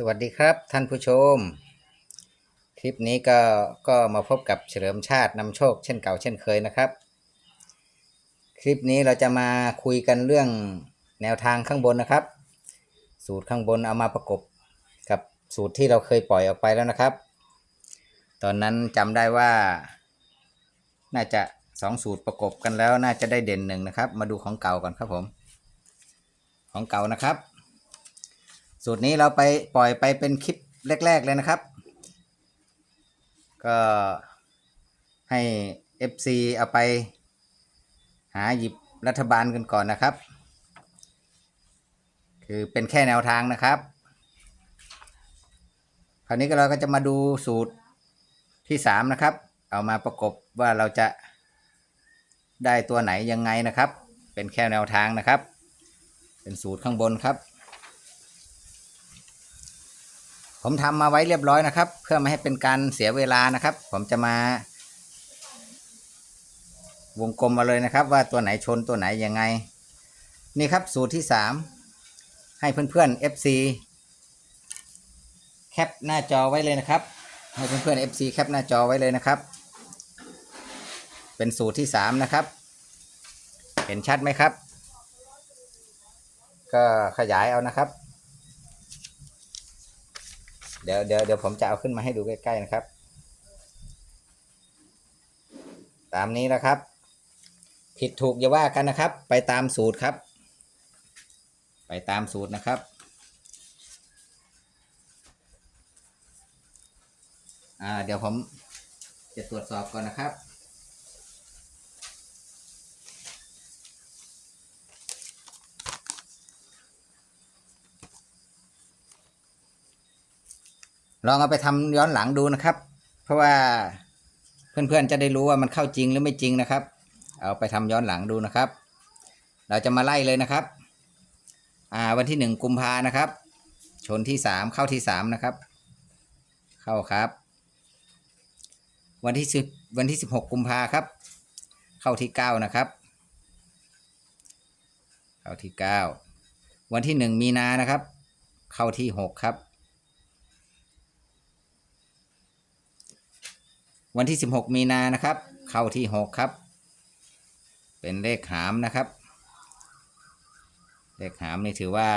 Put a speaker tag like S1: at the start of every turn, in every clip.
S1: สวัสดีครับท่านผู้ชม คลิปนี้ก็ก็มาพบกับเฉลิมชาตินำโชคเช่นเก่าเช่นเคยนะครับ คลิปนี้เราจะมาคุยกันเรื่องแนวทางข้างบนนะครับ สูตรข้างบนเอามาประกบกับสูตรที่เราเคยปล่อยออกไปแล้วนะครับ ตอนนั้นจำได้ว่า น่าจะสองสูตรประกบกันแล้วน่าจะได้เด่นหนึ่งนะครับ มาดูของเก่าก่อนครับผม ของเก่านะครับ สูตรนี้เราไปปล่อยไปเป็นคลิปแรก ๆ เลยนะครับ ก็ให้ FC เอาไปหาหยิบรัฐบาลกันก่อนนะครับ คือเป็นแค่แนวทางนะครับ คราวนี้ก็เราก็จะมาดูสูตรที่สามนะครับ เอามาประกบว่าเราจะได้ตัวไหนยังไงนะครับ เป็นแค่แนวทางนะครับ เป็นสูตรข้างบนครับ ผมทำมาไว้เรียบร้อยนะครับ เพื่อไม่ให้เป็นการเสียเวลานะครับ ผมจะมา วงกลมมาเลยนะครับ ว่าตัวไหนชนตัวไหนยังไง นี่ครับสูตรที่สามให้เพื่อนๆ FC แคปหน้าจอไว้เลยนะครับ ให้เพื่อนๆ FC แคปหน้าจอไว้เลยนะครับ เป็นสูตรที่สามนะครับ เห็นชัดไหมครับ ก็ขยายเอานะครับ เดี๋ยวเดี๋ยวเดี๋ยวผมจะเอาขึ้นมาให้ดูใกล้ๆนะครับ ตามนี้นะครับ ผิดถูกอย่าว่ากันนะครับ ไปตามสูตรครับ ไปตามสูตรนะครับอ่าเดี๋ยวผมจะตรวจสอบก่อนนะครับ ลองเอาไปทำย้อนหลังดูนะครับ เพราะว่าเพื่อนๆจะได้รู้ว่ามันเข้าจริงหรือไม่จริงนะครับ เอาไปทำย้อนหลังดูนะครับ เราจะมาไล่เลยนะครับ อ่าวันที่หนึ่งกุมภานะครับ ชนที่สามเข้าที่สามนะครับ เข้าครับ วันที่สิบวันที่สิบหกกุมภาครับ เข้าที่เก้านะครับ เข้าที่เก้าวันที่หนึ่งมีนานะครับ เข้าที่หกครับ วันที่ 16 มีนานะครับ เข้าที่ 6 ครับ เป็นเลขหามนะครับ เลขหามนี่ถือว่า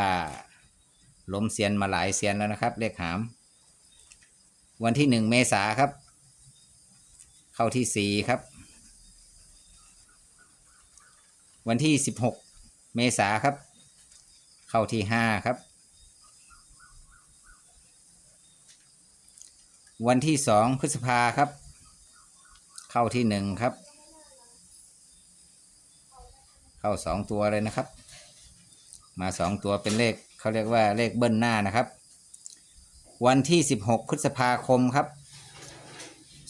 S1: ล้มเซียนมาหลายเซียนแล้วนะครับ เลขหาม วันที่ 1 เมษาครับ เข้าที่ 4 ครับ วันที่ 16 เมษาครับ เข้าที่ 5 ครับวันที่ 2 พฤษภาครับ เข้าที่หนึ่งครับ เข้าสองตัวเลยนะครับ มาสองตัวเป็นเลขเขาเรียกว่าเลขเบิ้ลหน้านะครับ วันที่สิบหกพฤษภาคมครับ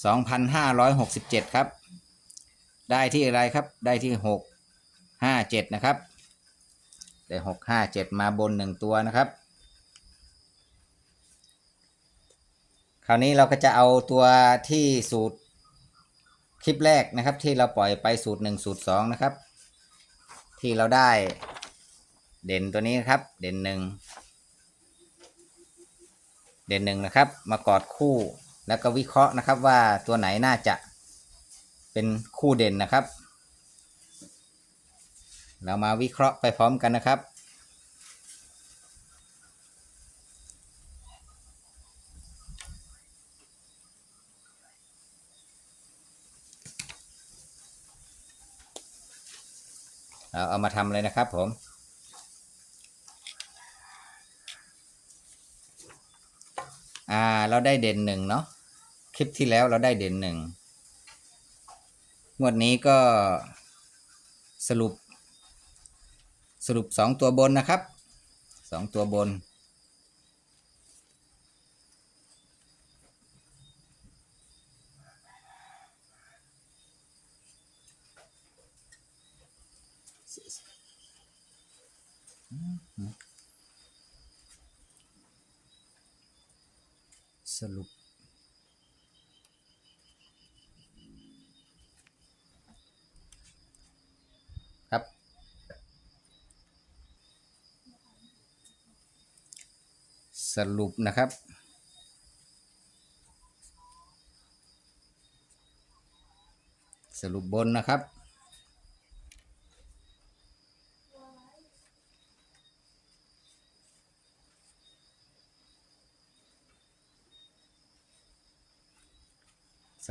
S1: สองพันห้าร้อยหกสิบเจ็ดครับ ได้ที่อะไรครับ ได้ที่หกห้าเจ็ดนะครับได้หกห้าเจ็ดมาบนหนึ่งตัวนะครับ คราวนี้เราก็จะเอาตัวที่สูตร คลิปแรกนะครับ ที่เราปล่อยไปสูตรหนึ่งสูตรสองนะครับ ที่เราได้เด่นตัวนี้นครับ เด่นหนึ่งเด่นหนึ่งนะครับ มากอดคู่แล้วก็วิเคราะห์นะครับว่าตัวไหนน่าจะเป็นคู่เด่นนะครับ เรามาวิเคราะห์ไปพร้อมกันนะครับ เราเอามาทำเลยนะครับผม อ่าเราได้เด่นหนึ่งเนาะคลิปที่แล้วเราได้เด่นหนึ่งงวดนี้ก็สรุปสรุปสองตัวบนนะครับสองตัวบน สรุป ครับ สรุปนะครับสรุปบนนะครับ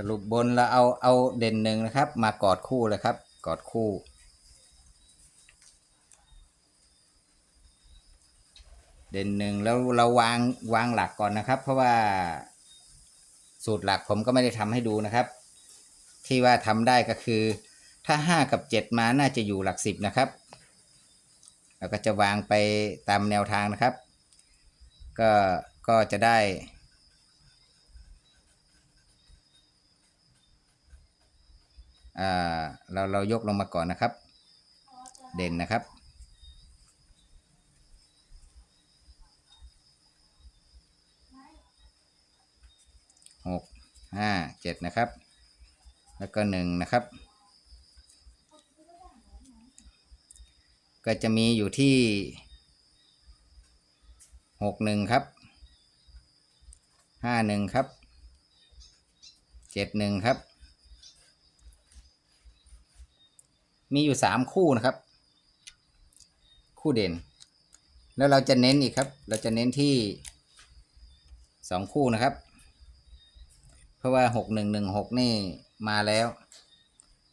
S1: สรุปบนเราเอาเอาเด่นหนึ่งนะครับ มากอดคู่เลยครับ กอดคู่ เด่นหนึ่งแล้วเราวางวางหลักก่อนนะครับ เพราะว่าสูตรหลักผมก็ไม่ได้ทำให้ดูนะครับ ที่ว่าทำได้ก็คือ ถ้าห้ากับเจ็ดมาน่าจะอยู่หลักสิบนะครับเราก็จะวางไปตามแนวทางนะครับ ก็ก็จะได้ อ่าเราเรายกลงมาก่อนนะครับ เด่นนะครับ หก ห้า เจ็ดนะครับ แล้วก็หนึ่งนะครับ ก็จะมีอยู่ที่หกหนึ่งครับ ห้าหนึ่งครับ เจ็ดหนึ่งครับ มีอยู่สามคู่นะครับ คู่เด่น แล้วเราจะเน้นอีกครับ เราจะเน้นที่สองคู่นะครับ เพราะว่าหกหนึ่งหนึ่งหกนี่มาแล้ว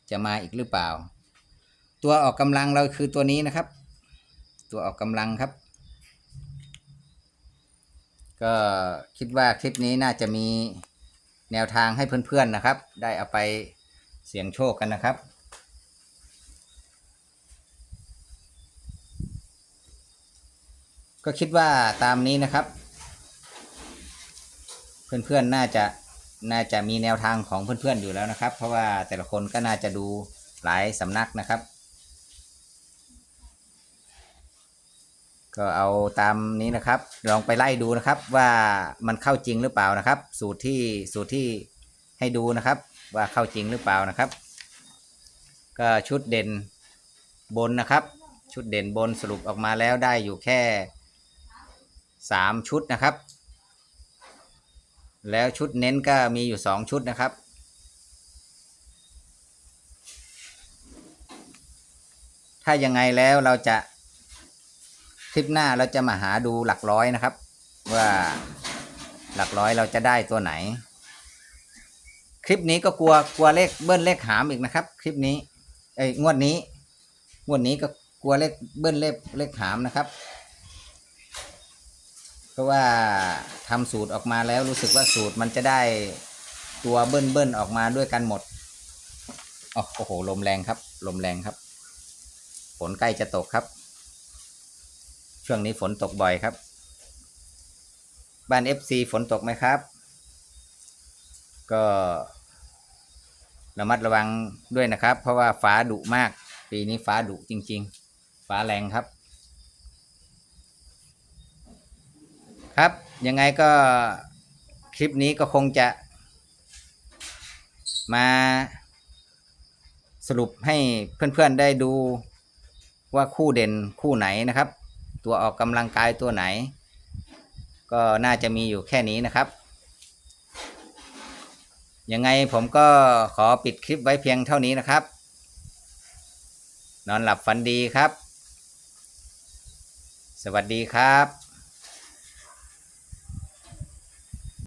S1: จะมาอีกหรือเปล่า ตัวออกกำลังเราคือตัวนี้นะครับ ตัวออกกำลังครับ ก็คิดว่าคลิปนี้น่าจะมีแนวทางให้เพื่อนๆนะครับ ได้เอาไปเสี่ยงโชคกันนะครับ ก็คิดว่าตามนี้นะครับ เพื่อนๆน่าจะน่าจะมีแนวทางของเพื่อนๆอยู่แล้วนะครับ เพราะว่าแต่ละคนก็น่าจะดูหลายสำนักนะครับ ก็เอาตามนี้นะครับ ลองไปไล่ดูนะครับว่ามันเข้าจริงหรือเปล่านะครับ สูตรที่สูตรที่ให้ดูนะครับ ว่าเข้าจริงหรือเปล่านะครับ ก็ชุดเด่นบนนะครับ ชุดเด่นบนสรุปออกมาแล้วได้อยู่แค่ สามชุดนะครับ แล้วชุดเน้นก็มีอยู่สองชุดนะครับ ถ้ายังไงแล้วเราจะคลิปหน้าเราจะมาหาดูหลักร้อยนะครับ ว่าหลักร้อยเราจะได้ตัวไหน คลิปนี้ก็กลัวกลัวเลขเบิ้ลเลขหามอีกนะครับ คลิปนี้เอ้งวดนี้งวดนี้ก็กลัวเลขเบิ้ลเลขเลขหามนะครับ เพราะว่าทำสูตรออกมาแล้วรู้สึกว่าสูตรมันจะได้ตัวเบิ้ลเบิ้ลออกมาด้วยกันหมดโอ้โหลมแรงครับ ลมแรงครับฝนใกล้จะตกครับ ช่วงนี้ฝนตกบ่อยครับ บ้าน FC ฝนตกไหมครับ ก็ระมัดระวังด้วยนะครับ เพราะว่าฟ้าดุมาก ปีนี้ฟ้าดุจริง ๆ ฟ้าแรงครับ ครับ ยังไงก็คลิปนี้ก็คงจะมาสรุปให้เพื่อนๆได้ดูว่าคู่เด่นคู่ไหนนะครับ ตัวออกกำลังกายตัวไหน ก็น่าจะมีอยู่แค่นี้นะครับ ยังไงผมก็ขอปิดคลิปไว้เพียงเท่านี้นะครับ นอนหลับฝันดีครับ สวัสดีครับ